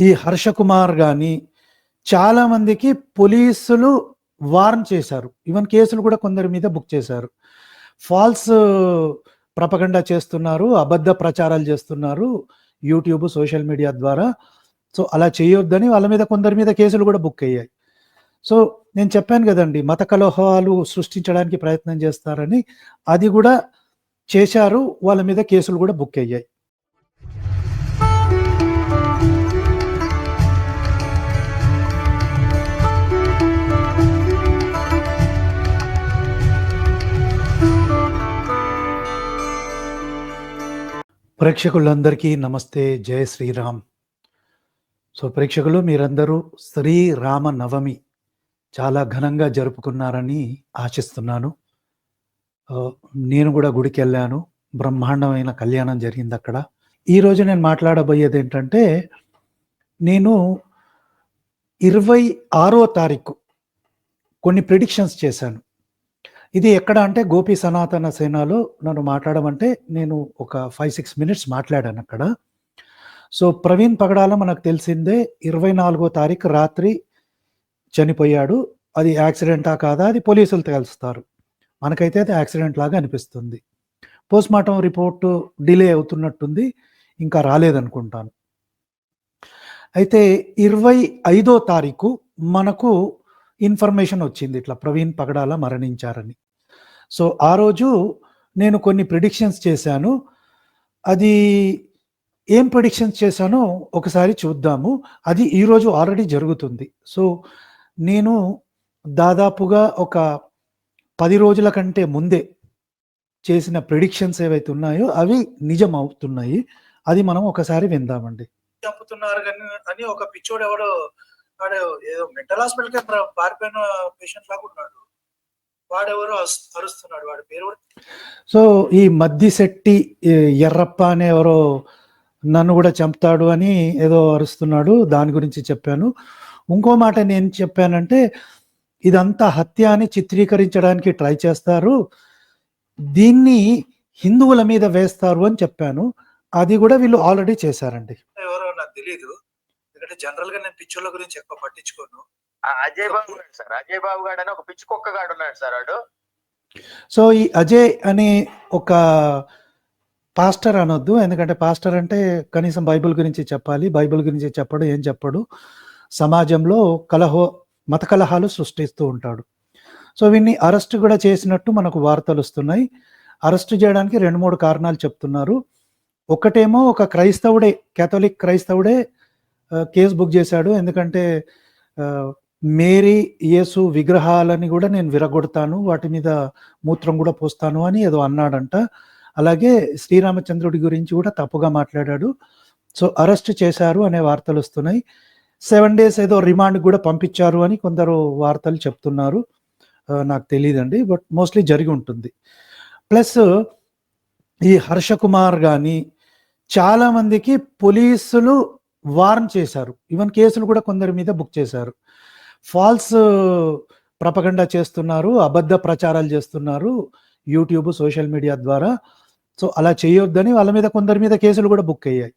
ఈ హర్ష కుమార్ కానీ చాలా మందికి పోలీసులు వార్న్ చేశారు. ఈవెన్ కేసులు కూడా కొందరి మీద బుక్ చేశారు. ఫాల్స్ ప్రపగండా చేస్తున్నారు అబద్ధ ప్రచారాలు చేస్తున్నారు యూట్యూబ్ సోషల్ మీడియా ద్వారా. సో అలా చేయొద్దని వాళ్ళ మీద కొందరి మీద కేసులు కూడా బుక్ అయ్యాయి. సో నేను చెప్పాను కదండి మత కలహాలు సృష్టించడానికి ప్రయత్నం చేస్తారని అది కూడా చేశారు వాళ్ళ మీద కేసులు కూడా బుక్ అయ్యాయి. ప్రేక్షకులందరికీ నమస్తే జయ శ్రీరామ్. సో ప్రేక్షకులు మీరందరూ శ్రీరామ నవమి చాలా ఘనంగా జరుపుకున్నారని ఆశిస్తున్నాను. నేను కూడా గుడికి వెళ్ళాను. బ్రహ్మాండమైన కళ్యాణం జరిగింది అక్కడ. ఈరోజు నేను మాట్లాడబోయేది ఏంటంటే నేను ఇరవై ఆరో తారీఖు కొన్ని ప్రిడిక్షన్స్ చేశాను. ఇది ఎక్కడ అంటే గోపి సనాతన సేనలో నన్ను మాట్లాడమంటే నేను ఒక ఫైవ్ సిక్స్ మినిట్స్ మాట్లాడాను అక్కడ. సో ప్రవీణ్ పగడాల మనకు తెలిసిందే ఇరవై నాలుగో తారీఖు రాత్రి చనిపోయాడు. అది యాక్సిడెంటా కాదా? అది పోలీసులు తెలుస్తారు మనకైతే అది యాక్సిడెంట్ లాగా అనిపిస్తుంది. పోస్ట్మార్టం రిపోర్టు డిలే అవుతున్నట్టుంది. ఇంకా రాలేదనుకుంటాను. అయితే ఇరవై ఐదో తారీఖు మనకు ఇన్ఫర్మేషన్ వచ్చింది ఇట్లా ప్రవీణ్ పగడాల మరణించారని. సో ఆ రోజు నేను కొన్ని ప్రిడిక్షన్స్ చేశాను. అది ఏం ప్రిడిక్షన్స్ చేశానో ఒకసారి చూద్దాము. అది ఈరోజు ఆల్రెడీ జరుగుతుంది. సో నేను దాదాపుగా ఒక పది రోజుల కంటే ముందే చేసిన ప్రిడిక్షన్స్ ఏవైతే ఉన్నాయో అవి నిజం అవుతున్నాయి అది మనం ఒకసారి విందామండి. చంపుతున్నారు కానీ అని ఒక పిచ్చోడు ఎవడో వాడు ఏదో మెంటల్ హాస్పిటల్కి ప్ర- పారిపోయిన పేషెంట్ లాగా ఉన్నాడు వాడెవరో అరుస్తున్నాడు. వాడి పేరు సో ఈ మద్దిశెట్టి ఎర్రప్ప అనే ఎవరో నన్ను కూడా చంపుతాడు అని ఏదో అరుస్తున్నాడు. దాని గురించి చెప్పాను. ఇంకో మాట నేను చెప్పానంటే ఇదంతా హత్య అని చిత్రీకరించడానికి ట్రై చేస్తారు. దీన్ని హిందువుల మీద వేస్తారు అని చెప్పాను. అది కూడా వీళ్ళు ఆల్రెడీ చేశారండి. ఎవరో నాకు తెలియదు జనరల్గా నేను పిచ్చోళ్ళ గురించి ఎక్కువ పట్టించుకోను. ఆ అజయ్ బాబు గారు సార్. అజయ్ బాబు గారు అని ఒక పిచ్చి కుక్క గాడు ఉన్నాడు సార్ వాడు. సో ఈ అజయ్ అనే ఒక పాస్టర్ అనొద్దు. ఎందుకంటే పాస్టర్ అంటే కనీసం బైబిల్ గురించి చెప్పాలి బైబిల్ గురించి చెప్పడు ఏం చెప్పడు. సమాజంలో కలహో మత కలహాలు సృష్టిస్తూ ఉంటాడు. సో వీన్ని అరెస్ట్ కూడా చేసినట్టు మనకు వార్తలు వస్తున్నాయి. అరెస్ట్ చేయడానికి రెండు మూడు కారణాలు చెప్తున్నారు. ఒకటేమో ఒక క్రైస్తవుడే కేథలిక్ క్రైస్తవుడే కేసు బుక్ చేశాడు. ఎందుకంటే మేరీ యేసు విగ్రహాలని కూడా నేను విరగొడతాను వాటి మీద మూత్రం కూడా పోస్తాను అని ఏదో అన్నాడంట. అలాగే శ్రీరామచంద్రుడి గురించి కూడా తప్పుగా మాట్లాడాడు. సో అరెస్ట్ చేశారు అనే వార్తలు వస్తున్నాయి. సెవెన్ డేస్ ఏదో రిమాండ్ కూడా పంపించారు అని కొందరు వార్తలు చెప్తున్నారు. నాకు తెలియదండి బట్ మోస్ట్లీ జరిగి ఉంటుంది. ప్లస్ ఈ హర్ష కుమార్ కానీ చాలామందికి పోలీసులు వార్న్ చేశారు. ఈవెన్ కేసులు కూడా కొందరి మీద బుక్ చేశారు. ఫాల్స్ ప్రపగండా చేస్తున్నారు అబద్ధ ప్రచారాలు చేస్తున్నారు యూట్యూబ్ సోషల్ మీడియా ద్వారా. సో అలా చేయొద్దని వాళ్ళ మీద కొందరి మీద కేసులు కూడా బుక్ అయ్యాయి.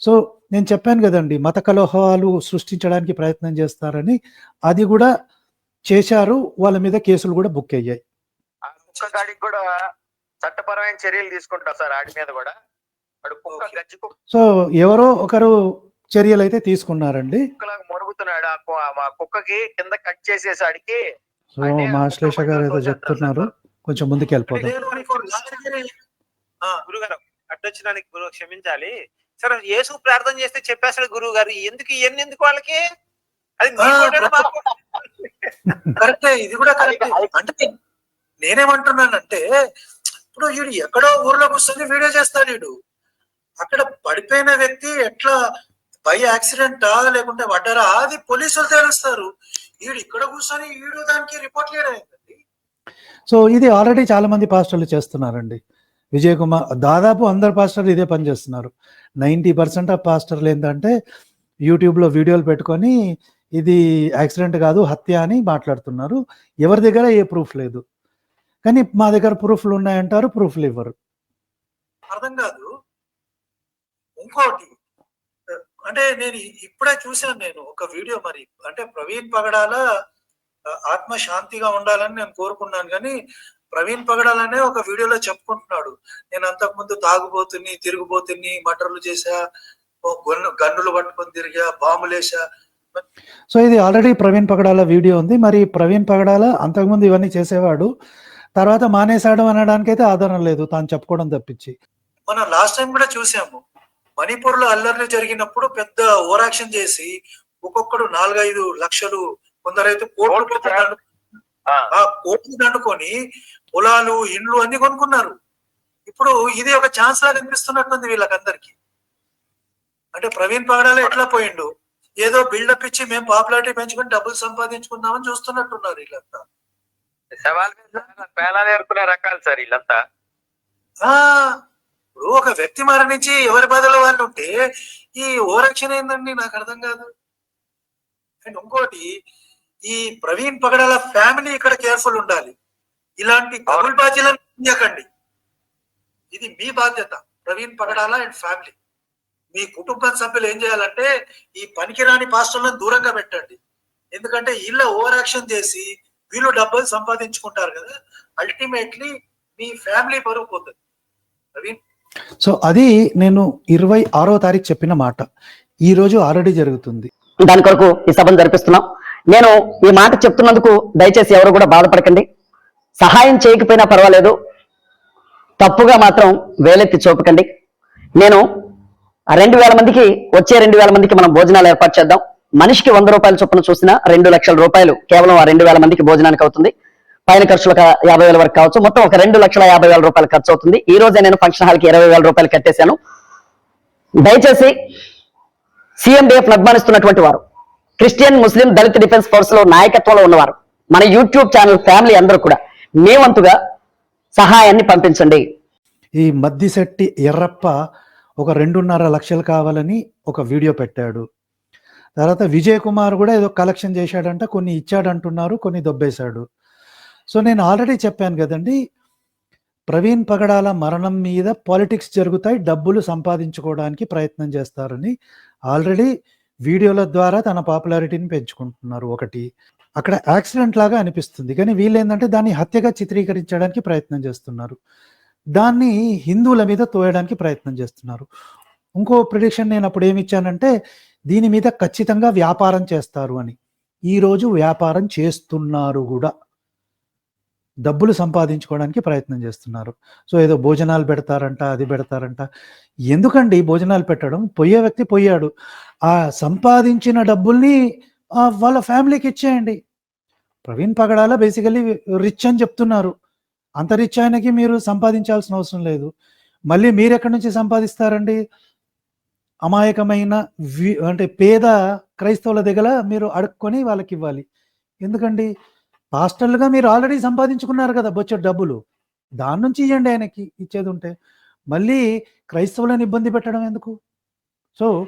సో నేను చెప్పాను కదండి మత కలహాలు సృష్టించడానికి ప్రయత్నం చేస్తారని అది కూడా చేశారు వాళ్ళ మీద కేసులు కూడా బుక్ అయ్యాయి. కూడా చట్టపరమైన చర్యలు తీసుకుంటారు సార్ ఆడి మీద కూడా. సో ఎవరో ఒకరు చర్యలు అయితే తీసుకున్నారండి మొరుగుతున్నాడు ఆ కుక్కకి కింద కట్ చేసేసాడికి సో మా శ్లేష గారు ఏదో చెప్తున్నారు. కొంచెం ముందుకు ఆ, గురుగారు అడ్డొచ్చినానికి గురువు క్షమించాలి. సరే యేసు ప్రార్థన చేస్తే చెప్పేస్తాడు గురువు గారు ఎందుకు ఇవన్నీ ఎందుకు వాళ్ళకి? అది? కరెక్టే. ఇది కూడా కరెక్టే. అంటే నేనేమంటున్నానంటే ఇప్పుడు వీడు ఎక్కడో ఊర్లో కూర్చొని వీడియో చేస్తాడు వీడు. అక్కడ పడిపోయిన వ్యక్తి ఎట్లా బై యాక్సిడెంటా లేకుంటే పడ్డారా? అది పోలీసులు తెలుస్తారు. వీడు ఇక్కడ కూర్చొని వీడు దానికి రిపోర్ట్ లేడండి సో ఇది ఆల్రెడీ చాలా మంది పాస్టర్లు చేస్తున్నారండి. విజయ్ కుమార్ దాదాపు అందరు పాస్టర్లు ఇదే పని చేస్తున్నారు. నైంటీ పర్సెంట్ ఆఫ్ పాస్టర్లు ఏంటంటే యూట్యూబ్లో వీడియోలు పెట్టుకొని ఇది యాక్సిడెంట్ కాదు హత్య అని మాట్లాడుతున్నారు. ఎవరి దగ్గర ఏ ప్రూఫ్ లేదు. కానీ మా దగ్గర ప్రూఫ్లు ఉన్నాయంటారు ప్రూఫ్లు ఇవ్వరు. అర్థం కాదు. ఇంకోటి అంటే నేను ఇప్పుడే చూశాను నేను ఒక వీడియో మరి. అంటే ప్రవీణ్ పగడాల ఆత్మ శాంతిగా ఉండాలని నేను కోరుకున్నాను కానీ ప్రవీణ్ పగడాలనే ఒక వీడియోలో చెప్పుకుంటున్నాడు. నేను అంతకు ముందు తాగుబోతుని తిరుగుబోతుని మటర్లు చేశా గన్నులు పట్టుకొని తిరిగా బాంబులేసా సో ఇది ఆల్రెడీ ప్రవీణ్ పగడాల వీడియో ఉంది. మరి ప్రవీణ్ పగడాల అంతకుముందు ఇవన్నీ చేసేవాడు. తర్వాత మానేశాడు అనడానికి అయితే ఆధారం లేదు. తాను చెప్పుకోవడం తప్పించి. మనం లాస్ట్ టైం కూడా చూసాము మణిపూర్లో అల్లర్లు జరిగినప్పుడు పెద్ద ఓరాక్షన్ చేసి ఒక్కొక్కడు నాలుగైదు లక్షలు కొందరైతే కోట్లు ఆ, కోట్లు దండుకొని పొలాలు ఇండ్లు అన్ని కొనుక్కున్నారు. ఇప్పుడు ఇది ఒక ఛాన్స్ లాగా అనిపిస్తున్నట్టుంది వీళ్ళకందరికి. అంటే ప్రవీణ్ పగడాల ఎట్లా పోయిండు? ఏదో బిల్డప్ ఇచ్చి మేము పాపులారిటీ పెంచుకొని డబ్బులు సంపాదించుకుందామని చూస్తున్నట్టున్నారు వీళ్ళంతా. ఏరుకునే రకాలు సార్ వీళ్ళంతా. ఆ ఇప్పుడు ఒక వ్యక్తి మరణించి ఎవరి బాధలో వాళ్ళు ఉంటే ఈ ఓరక్షణ ఏందండి? నాకు అర్థం కాదు. అండ్ ఇంకోటి ఈ ప్రవీణ్ పగడాల ఫ్యామిలీ ఇక్కడ కేర్ఫుల్ ఉండాలి. ఇలాంటి డబుల్ బాధ్యతలను ఇయ్యకండి ఇది మీ బాధ్యత ప్రవీణ్ పగడాల అండ్ ఫ్యామిలీ. మీ కుటుంబ సభ్యులు ఏం చేయాలంటే ఈ పనికిరాని పాస్టర్లను దూరంగా పెట్టండి. ఎందుకంటే వీళ్ళ ఓవర్ యాక్షన్ చేసి వీళ్ళు డబ్బులు సంపాదించుకుంటారు కదా. అల్టిమేట్లీ మీ ఫ్యామిలీ బరువు పోతుంది. ప్రవీణ్ సో అది నేను ఇరవై ఆరో తారీఖు చెప్పిన మాట. ఈ రోజు ఆల్రెడీ జరుగుతుంది. దాని కొరకు ఈ సభను జరిపిస్తున్నాం. నేను ఈ మాట చెప్తున్నందుకు దయచేసి ఎవరు కూడా బాధపడకండి. సహాయం చేయకపోయినా పర్వాలేదు. తప్పుగా మాత్రం వేలెత్తి చూపకండి. నేను రెండు వేల మందికి వచ్చే రెండు వేల మందికి మనం భోజనాలు ఏర్పాటు చేద్దాం. మనిషికి వంద రూపాయల చొప్పున చూసినా రెండు లక్షల రూపాయలు కేవలం ఆ రెండు వేల మందికి భోజనానికి అవుతుంది. పైన ఖర్చులు ఒక యాభై వేల వరకు కావచ్చు. మొత్తం ఒక రెండు లక్షల యాభై వేల రూపాయలు ఖర్చు అవుతుంది. ఈ రోజే నేను ఫంక్షన్ హాల్కి ఇరవై వేల రూపాయలు కట్టేశాను. దయచేసి సీఎండిఎఫ్ నిర్మాణిస్తున్నటువంటి వారు క్రిస్టియన్ ముస్లిం దళిత డిఫెన్స్ ఫోర్స్లో నాయకత్వంలో ఉన్నవారు మన యూట్యూబ్ ఛానల్ ఫ్యామిలీ అందరూ కూడా మీ వంతుగా సహాయాన్ని పంపించండి. ఈ మద్దిశెట్టి ఎర్రప్ప ఒక రెండున్నర లక్షలు కావాలని ఒక వీడియో పెట్టాడు. తర్వాత విజయ్ కుమార్ కూడా ఏదో కలెక్షన్ చేశాడంట కొన్ని ఇచ్చాడంటున్నారు కొన్ని దొబ్బేశాడు. సో నేను ఆల్రెడీ చెప్పాను కదండి ప్రవీణ్ పగడాల మరణం మీద పాలిటిక్స్ జరుగుతాయి డబ్బులు సంపాదించుకోవడానికి ప్రయత్నం చేస్తారని ఆల్రెడీ వీడియోల ద్వారా తన పాపులారిటీని పెంచుకుంటున్నారు ఒకటి. అక్కడ యాక్సిడెంట్ లాగా అనిపిస్తుంది కానీ వీళ్ళేంటంటే దాన్ని హత్యగా చిత్రీకరించడానికి ప్రయత్నం చేస్తున్నారు. దాన్ని హిందువుల మీద తోయడానికి ప్రయత్నం చేస్తున్నారు. ఇంకో ప్రిడిక్షన్ నేను అప్పుడు ఏమిచ్చానంటే దీని మీద ఖచ్చితంగా వ్యాపారం చేస్తారు అని. ఈరోజు వ్యాపారం చేస్తున్నారు కూడా. డబ్బులు సంపాదించుకోవడానికి ప్రయత్నం చేస్తున్నారు. సో ఏదో భోజనాలు పెడతారంట అది పెడతారంట. ఎందుకండి భోజనాలు పెట్టడం? పోయే వ్యక్తి పోయాడు. ఆ సంపాదించిన డబ్బుల్ని వాళ్ళ ఫ్యామిలీకి ఇచ్చేయండి. ప్రవీణ్ పగడాల బేసికలీ రిచ్ అని చెప్తున్నారు. అంత రిచ్ ఆయనకి మీరు సంపాదించాల్సిన అవసరం లేదు. మళ్ళీ మీరు ఎక్కడి నుంచి సంపాదిస్తారండి? అమాయకమైన వి- అంటే పేద క్రైస్తవుల దగ్గర మీరు అడుక్కొని వాళ్ళకి ఇవ్వాలి. ఎందుకండి? పాస్టర్లుగా మీరు ఆల్రెడీ సంపాదించుకున్నారు కదా బొచ్చ డబ్బులు. దాని నుంచి ఇవ్వండి ఆయనకి ఇచ్చేది ఉంటే మళ్ళీ క్రైస్తవులను ఇబ్బంది పెట్టడం ఎందుకు? సో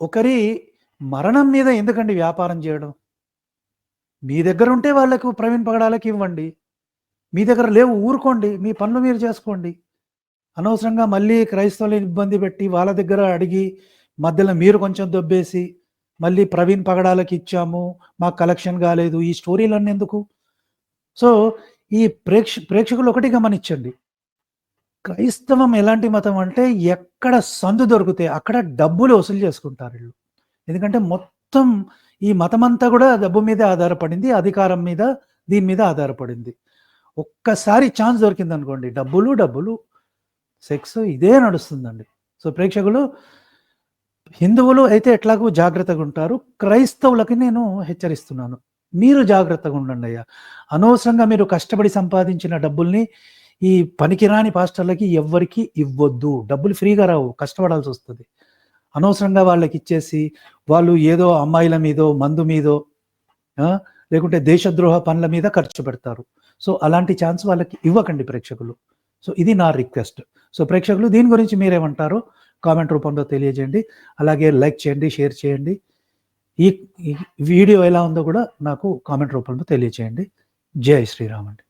ఒకరి మరణం మీద ఎందుకండి వ్యాపారం చేయడం? మీ దగ్గర ఉంటే వాళ్ళకు ప్రవీణ్ పగడాలకి ఇవ్వండి. మీ దగ్గర లేవు ఊరుకోండి. మీ పనులు మీరు చేసుకోండి. అనవసరంగా మళ్ళీ క్రైస్తవులను ఇబ్బంది పెట్టి వాళ్ళ దగ్గర అడిగి మధ్యలో మీరు కొంచెం దొబ్బేసి మళ్ళీ ప్రవీణ్ పగడాలకి ఇచ్చాము మాకు కలెక్షన్ కాలేదు ఈ స్టోరీలన్నీ ఎందుకు? సో ఈ ప్రేక్ష ప్రేక్షకులు ఒకటి గమనించండి. క్రైస్తవం ఎలాంటి మతం అంటే ఎక్కడ సందు దొరికితే అక్కడ డబ్బులు వసూలు చేసుకుంటారు వీళ్ళు. ఎందుకంటే మొత్తం ఈ మతం అంతా కూడా డబ్బు మీదే ఆధారపడింది అధికారం మీద దీని మీద ఆధారపడింది. ఒక్కసారి ఛాన్స్ దొరికింది అనుకోండి డబ్బులు డబ్బులు సెక్స్ ఇదే నడుస్తుందండి. సో ప్రేక్షకులు హిందువులు అయితే ఎట్లాగూ జాగ్రత్తగా ఉంటారు. క్రైస్తవులకి నేను హెచ్చరిస్తున్నాను. మీరు జాగ్రత్తగా ఉండండి అయ్యా. అనవసరంగా మీరు కష్టపడి సంపాదించిన డబ్బుల్ని ఈ పనికిరాని పాస్టర్లకి ఎవ్వరికి ఇవ్వద్దు. డబ్బులు ఫ్రీగా రావు కష్టపడాల్సి వస్తుంది. అనవసరంగా వాళ్ళకి ఇచ్చేసి వాళ్ళు ఏదో అమ్మాయిల మీదో మందు మీదో లేకుంటే దేశద్రోహ పనుల మీద ఖర్చు పెడతారు. సో అలాంటి ఛాన్స్ వాళ్ళకి ఇవ్వకండి ప్రేక్షకులు. సో ఇది నా రిక్వెస్ట్. సో ప్రేక్షకులు దీని గురించి మీరేమంటారు? కామెంట్ రూపంలో తెలియజేయండి. అలాగే లైక్ చేయండి షేర్ చేయండి. ఈ వీడియో ఎలా ఉందో కూడా నాకు కామెంట్ రూపంలో తెలియజేయండి. జై శ్రీరామ్ అండి